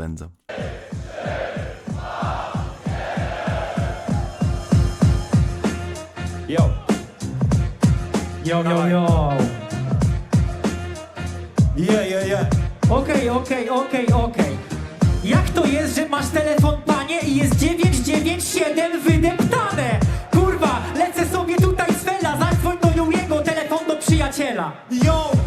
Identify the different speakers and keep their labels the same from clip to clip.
Speaker 1: spędzam.
Speaker 2: Yo.
Speaker 3: Yo, yo, yo.
Speaker 2: Yeah, yeah, yeah.
Speaker 3: Okej, okej, okej, okej. Jak to jest, że masz telefon, panie, i jest 997 wydeptane? Kurwa, lecę sobie tutaj z fela, zadzwoń do jego telefon do przyjaciela.
Speaker 2: Yo!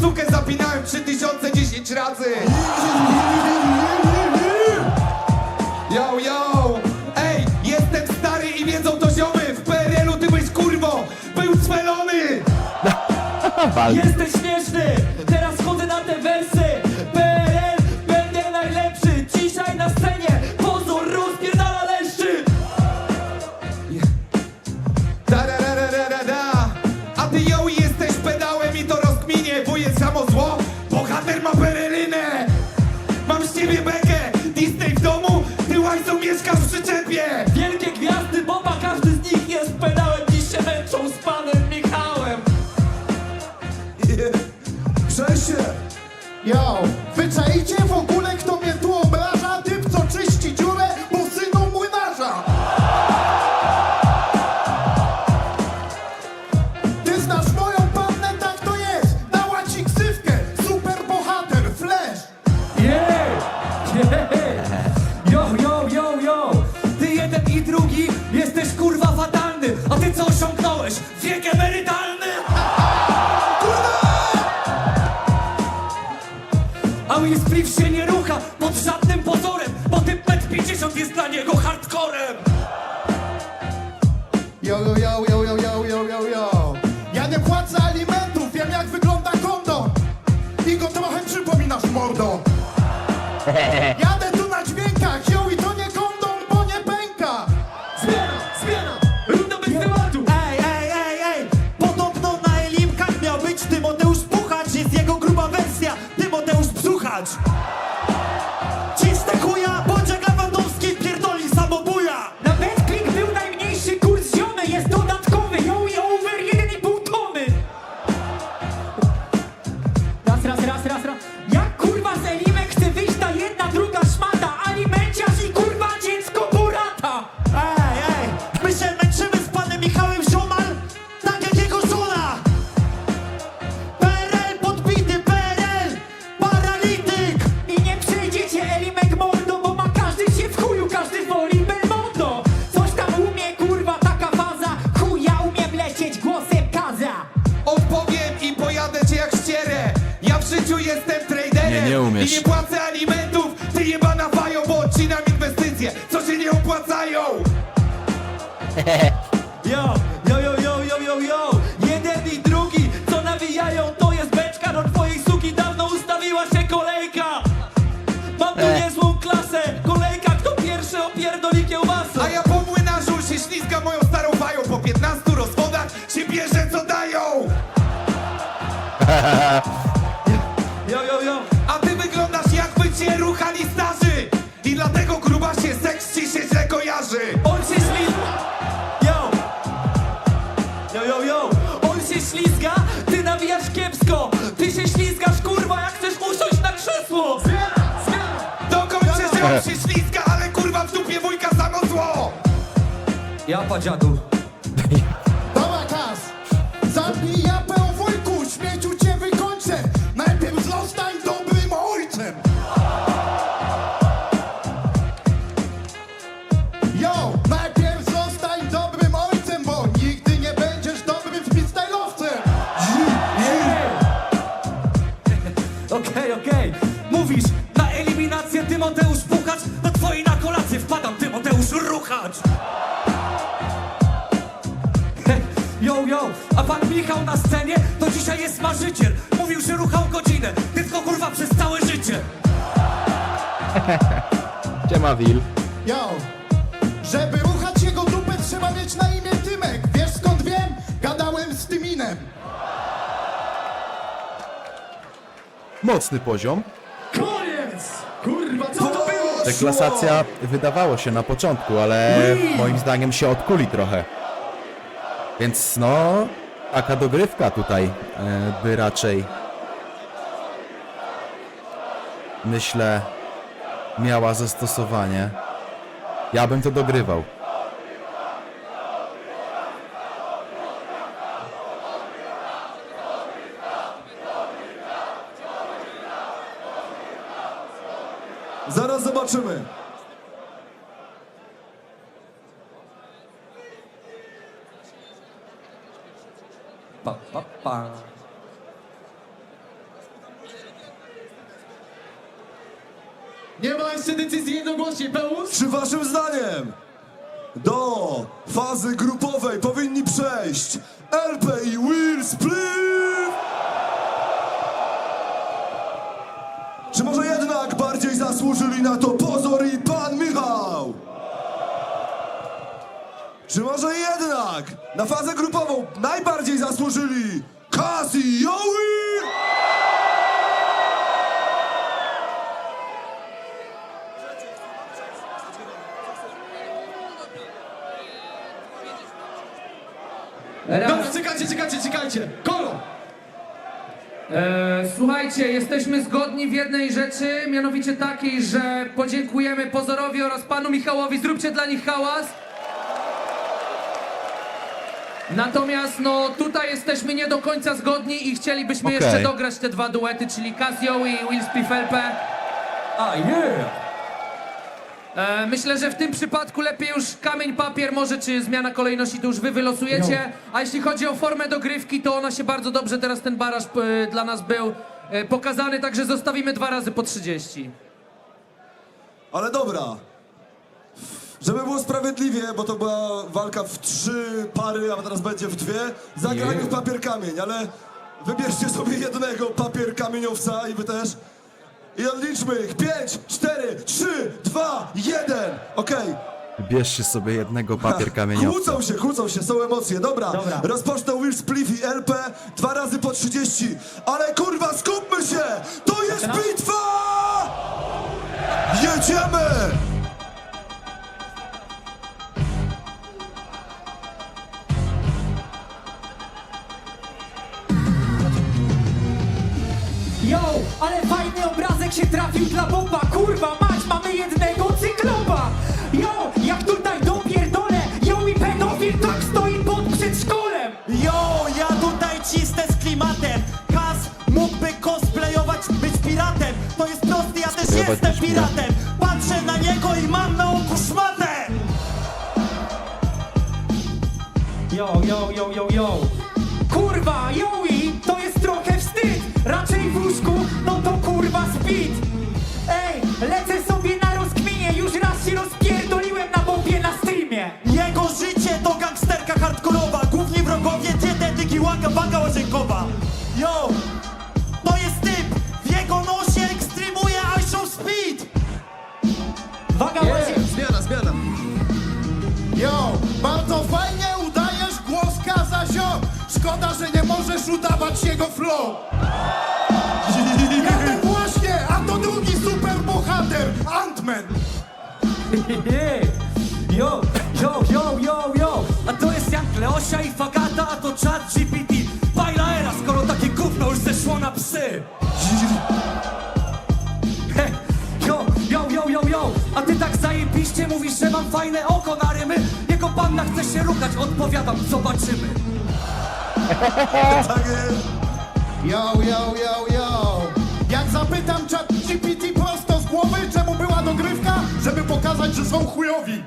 Speaker 4: sukę zapinałem 3010 razy. Yo, yo. Ej, jestem stary i wiedzą to ziomy. W PRL-u ty byś kurwo Był cwelony
Speaker 3: Jesteś
Speaker 4: Yo.
Speaker 3: Nikt się nie rucha pod żadnym pozorem Bo ten pet 50 jest dla niego hardcorem.
Speaker 5: Yo, yo, yo, yo, yo, yo, yo, yo, yo. Ja nie płacę alimentów, wiem jak wygląda kondom. I go trochę przypominasz mordo. Jadę wiesz. I nie
Speaker 4: płacę alimentów, ty jebana fają, bo odcinam inwestycje, co się nie opłacają.
Speaker 2: Yo, yo, yo, yo, yo, yo, yo. Jeden i drugi, co nawijają, to jest beczka do twojej suki, dawno ustawiła się kolejka. Mam tu eh. niezłą klasę, kolejka, kto pierwszy opierdoli kiełbasę.
Speaker 4: A ja po młynarzu się ślizga moją starą fają, po 15 rozwodach się bierze co dają. Patrzy śliska, ale kurwa w dupie wujka samo zło.
Speaker 2: Ja padziadu.
Speaker 5: Michał na scenie, to dzisiaj jest marzyciel Mówił, że ruchał godzinę, tylko kurwa
Speaker 2: przez całe życie
Speaker 1: Siema Wil.
Speaker 6: Yo! Żeby ruchać jego dupę, trzeba mieć na imię Tymek. Wiesz skąd wiem? Gadałem z Tyminem.
Speaker 1: Mocny poziom.
Speaker 6: Koniec! Kurwa, co to było?
Speaker 1: Deklasacja wydawało się na początku, ale moim zdaniem się odkuli trochę. Więc no, taka dogrywka tutaj e, by raczej myślę miała zastosowanie. Ja bym to dogrywał.
Speaker 7: Zaraz zobaczymy. Pa, pa.
Speaker 6: Nie ma jeszcze decyzji jednogłośnie, Pełus?
Speaker 7: Czy waszym zdaniem do fazy grupowej powinni przejść LP i Will Split? Czy może jednak bardziej zasłużyli na to Pozor i Pan Michał? Czy może jednak na fazę grupową najbardziej zasłużyli Joey?
Speaker 5: Raz.
Speaker 6: czekajcie, czekajcie, czekajcie. Kolo!
Speaker 5: E, słuchajcie, jesteśmy zgodni w jednej rzeczy, mianowicie takiej, że podziękujemy Pozorowi oraz panu Michałowi. Zróbcie dla nich hałas. Natomiast no tutaj jesteśmy nie do końca zgodni i chcielibyśmy
Speaker 1: Okej.
Speaker 5: jeszcze dograć te dwa duety, czyli Casio i Will Splifelpe.
Speaker 7: A yeah!
Speaker 5: E, myślę, że w tym przypadku lepiej już kamień, papier, może czy zmiana kolejności to już wy wylosujecie. A jeśli chodzi o formę dogrywki, to ona się bardzo dobrze, teraz ten baraż e, dla nas był e, pokazany, także zostawimy dwa razy po 30.
Speaker 7: Ale dobra. Żeby było sprawiedliwie, bo to była walka w trzy pary, a teraz będzie w dwie, zagrajmy w papier kamień, ale wybierzcie sobie jednego papier kamieniowca i wy też. I odliczmy ich. Pięć, cztery, trzy, dwa, jeden. Okej.
Speaker 1: Bierzcie sobie jednego papier kamieniowca.
Speaker 7: Kłócą się, kłócą się, są emocje. Dobra,
Speaker 5: Dobra.
Speaker 7: rozpocznę Will Spliff i LP dwa razy po 30. Ale kurwa, skupmy się! To jest bitwa! Jedziemy!
Speaker 5: Ale fajny obrazek się trafił dla Boba. Kurwa mać, mamy jednego cyklopa. Yo, jak tutaj dopierdolę. Yo i pedofil tak stoi pod przedszkolem.
Speaker 3: Yo, ja tutaj cisnę z klimatem. Kas mógłby cosplayować, być piratem. To jest prosty, ja też jestem
Speaker 1: być piratem.
Speaker 3: piratem. Patrzę na niego i mam na oku szmatę.
Speaker 5: Yo, yo, yo, yo, yo speed Ej, lecę sobie na rozkminie. Już raz się rozpierdoliłem na bobie na streamie.
Speaker 3: Jego życie to gangsterka hardkorowa. Główni wrogowie, dietetyki, łaka, banga łazienkowa. Yo, to jest typ. W jego nosie ekstremuje I show speed.
Speaker 5: Waga łazienka
Speaker 7: Zmiana, zmiana.
Speaker 6: Yo, bardzo fajnie udajesz głos Kazazio. Szkoda, że nie możesz udawać jego flow. Ja Ant-Man.
Speaker 3: Yo, yo, yo, yo, yo A to jest jak Leosia i Fagata, a to chat GPT Bajla era, skoro takie gówno już zeszło na psy He, Yo, yo, yo, yo, A ty tak zajebiście mówisz, że mam fajne oko na rymy Jego panna chce się ruchać, odpowiadam, zobaczymy
Speaker 7: Tak.
Speaker 6: Yo, yo, yo, yo. Jak zapytam czat GPT Żeby pokazać, że są chujowi.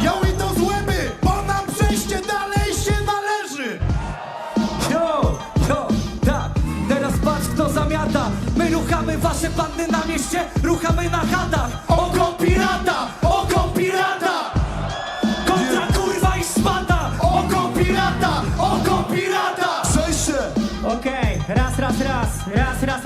Speaker 6: Yo i to złeby, bo nam przejście dalej się należy.
Speaker 3: Yo, yo, tak, teraz patrz kto zamiata My ruchamy wasze panny na mieście, ruchamy na chatach Oko pirata, oko pirata Kontra kurwa i szmata Oko pirata, oko pirata
Speaker 7: Przejście!
Speaker 5: Okej, raz, raz, raz, raz, raz,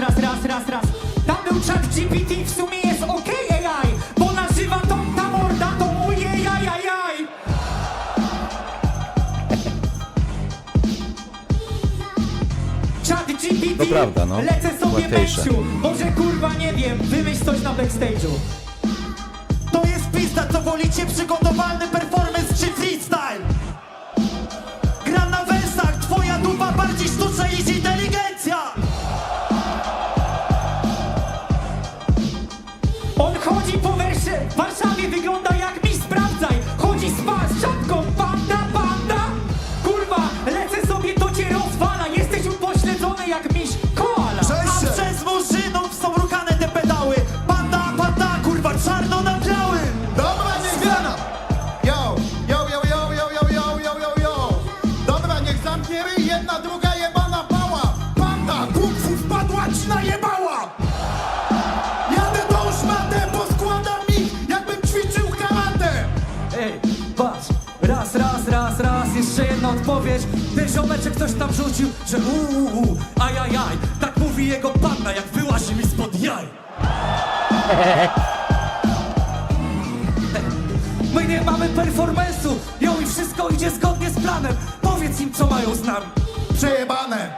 Speaker 1: prawda, no.
Speaker 5: Lecę sobie
Speaker 1: Łatwiejsze.
Speaker 5: męciu. Może kurwa nie wiem, wymyśl coś na backstage'u.
Speaker 2: To jest pizda, co wolicie, przygotowalny performance
Speaker 3: ziomeczek ktoś tam rzucił, że uuu, ajajaj Tak mówi jego panna, jak wyłazi mi spod jaj My nie mamy performance'u, ją i wszystko idzie zgodnie z planem Powiedz im, co mają z nami
Speaker 6: Przejebane!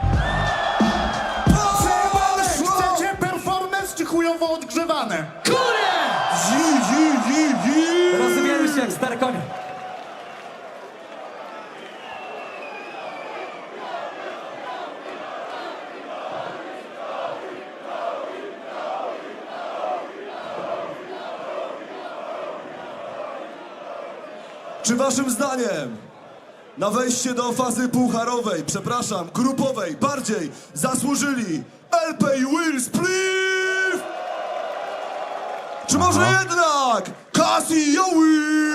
Speaker 6: Przejebane! Chcecie performance czy chujowo odgrzewane?
Speaker 3: Rozumiemy się jak stare konie
Speaker 7: Czy waszym zdaniem na wejście do fazy pucharowej, przepraszam, grupowej, bardziej zasłużyli LP i Will Spliff? Czy może jednak Cassie Joey?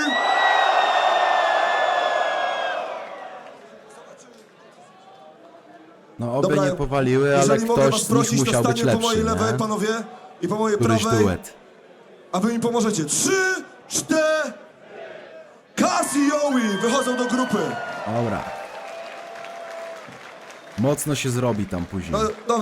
Speaker 1: No oby nie powaliły, ale
Speaker 7: jeżeli mogę was
Speaker 1: ktoś z nich
Speaker 7: prosić, to
Speaker 1: musiał być
Speaker 7: po mojej
Speaker 1: lepszy,
Speaker 7: lewej,
Speaker 1: nie?
Speaker 7: panowie, i po mojej
Speaker 1: Któryś
Speaker 7: prawej,
Speaker 1: duet.
Speaker 7: a wy mi pomożecie. Trzy, cztery... Cassie Joey wychodzą do grupy.
Speaker 1: Dobra. Mocno się zrobi tam później.
Speaker 7: No, dobra.